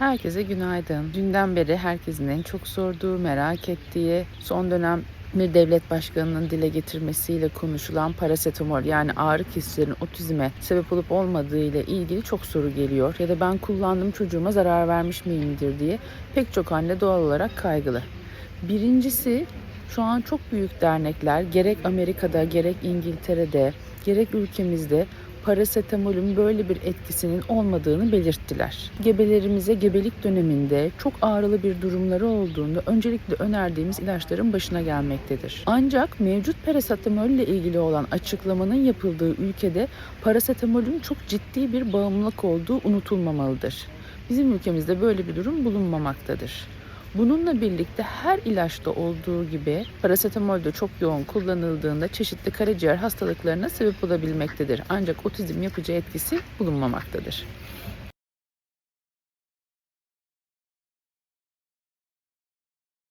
Herkese günaydın. Dünden beri herkesin en çok sorduğu, merak ettiği, son dönem bir devlet başkanının dile getirmesiyle konuşulan parasetamol yani ağrı kesicilerin otizme sebep olup olmadığı ile ilgili çok soru geliyor. Ya da ben kullandım çocuğuma zarar vermiş miyimdir diye pek çok anne doğal olarak kaygılı. Birincisi şu an çok büyük dernekler gerek Amerika'da gerek İngiltere'de gerek ülkemizde parasetamolün böyle bir etkisinin olmadığını belirttiler. Gebelerimize gebelik döneminde çok ağrılı bir durumları olduğunda öncelikle önerdiğimiz ilaçların başına gelmektedir. Ancak mevcut parasetamol ile ilgili olan açıklamanın yapıldığı ülkede parasetamolün çok ciddi bir bağımlılık olduğu unutulmamalıdır. Bizim ülkemizde böyle bir durum bulunmamaktadır. Bununla birlikte her ilaçta olduğu gibi parasetamol de çok yoğun kullanıldığında çeşitli karaciğer hastalıklarına sebep olabilmektedir. Ancak otizm yapıcı etkisi bulunmamaktadır.